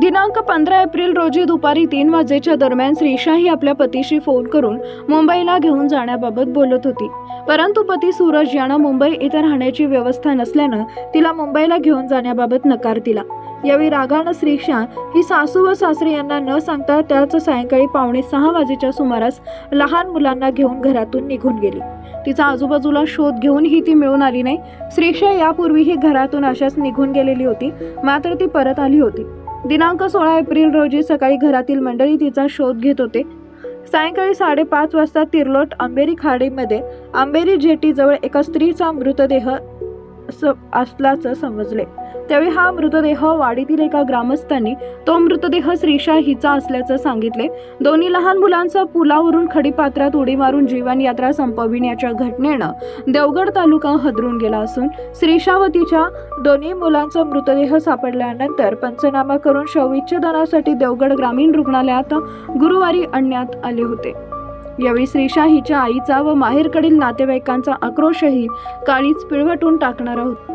दिनांक पंधरा एप्रिल रोजी दुपारी तीन वाजेच्या दरम्यान श्रीषा ही आपल्या पतीशी फोन करून मुंबईला घेऊन जाण्याबाबत बोलत होती. परंतु पती सूरज यानं मुंबई इथं राहण्याची व्यवस्था नसल्यानं तिला मुंबईला घेऊन जाण्याबाबत नकार दिला. यावेळी रागानं श्रीक्षा ही सासू व सासरे यांना न सांगता त्याच सायंकाळी पावणे सहा वाजेच्या सुमारास लहान मुलांना घेऊन घरातून निघून गेली. तिचा आजूबाजूला शोध घेऊनही ती मिळून आली नाही. श्रीक्षा यापूर्वीही घरातून अशाच निघून गेलेली होती. मात्र ती परत आली होती. दिनांक सोळा एप्रिल रोजी सकाळी घरातील मंडळी तिचा शोध घेत होते. सायंकाळी साडेपाच वाजता तिर्लोट आंबेरी खाडीमध्ये आंबेरी जेटीजवळ एका स्त्रीचा मृतदेह असल्याचं समजले. त्यावेळी हा मृतदेह वाडीतील एका ग्रामस्थांनी तो मृतदेह श्रीषा हिचा असल्याचं सांगितले. दोन्ही लहान मुलांचा पुलावरून खडीपात्रात उडी मारून जीवनयात्रा संपविण्याच्या घटनेनं देवगड तालुका हदरून गेला असून श्रीषा व तिच्या दोन्ही मुलांचा मृतदेह सापडल्यानंतर पंचनामा करून शवविच्छेदनासाठी देवगड ग्रामीण रुग्णालयात गुरुवारी आणण्यात आले होते. यावेळी श्रीषा हिच्या आईचा व माहेरकडील नातेवाईकांचा आक्रोशही काळीच पिळवटून टाकणारा होता